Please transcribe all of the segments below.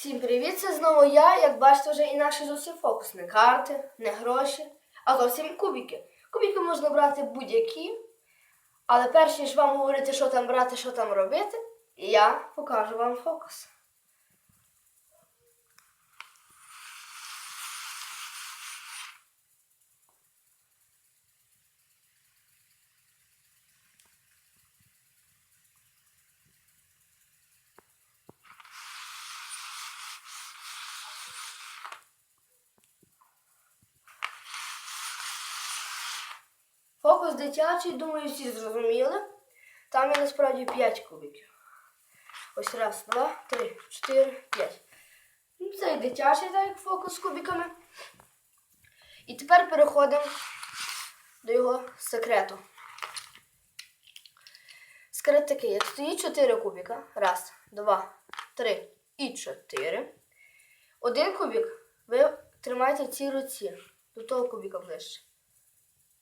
Всім привіт! Це знову я. Як бачите, вже інакше зовсім фокус. Не карти, не гроші, а зовсім кубики. Кубики можна брати будь-які. Але перш ніж вам говорити, що там брати, що там робити, я покажу вам фокус. Фокус дитячий, думаю, всі зрозуміли. Там є насправді 5 кубиків. Ось раз, два, три, чотири, п'ять. Ну, Це і дитячий так, як фокус з кубиками. І тепер переходимо до його секрету. Секрет такий, як стоїть 4 кубика. Раз, два, три і чотири. Один кубик ви тримаєте в цій руці. До того кубика ближче.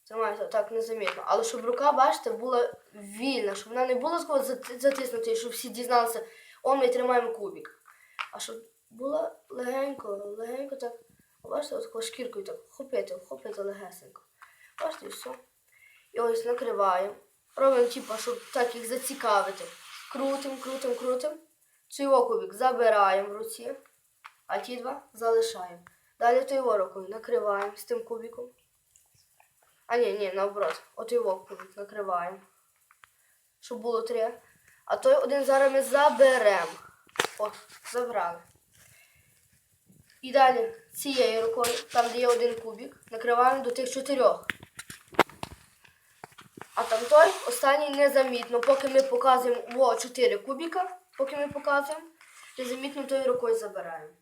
Тримайте так незамітно. Але щоб рука, бачите, була вільна, щоб вона не була затиснута, і щоб всі дізналися, о, ми тримаємо кубик. А щоб була легенько, легенько так, бачите, от шкіркою так хопити, хопити легесенько. Бачите, і все. І ось накриваємо. Робимо, типу, щоб так їх зацікавити. Крутим, крутим, крутим. Цей кубик забираємо в руці, а ті два залишаємо. Далі той рукою накриваємо з тим кубиком. А ні, ні, наоборот. От його накриваємо. Щоб було три. А той один зараз ми заберемо. О, забрали. І далі цією рукою, там де є один кубик, накриваємо до тих чотирьох. А там той останній незамітно, поки ми показуємо о, чотири кубика, поки ми показуємо, незамітно тою рукою забираємо.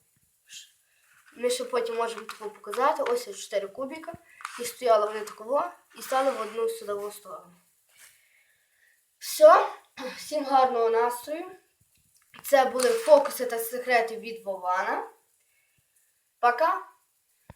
Ми ще потім можемо таку показати. Ось є 4 кубика. І стояли вони такого і стали в одну судову сторону. Все, всім гарного настрою. Це були фокуси та секрети від Вована. Пока!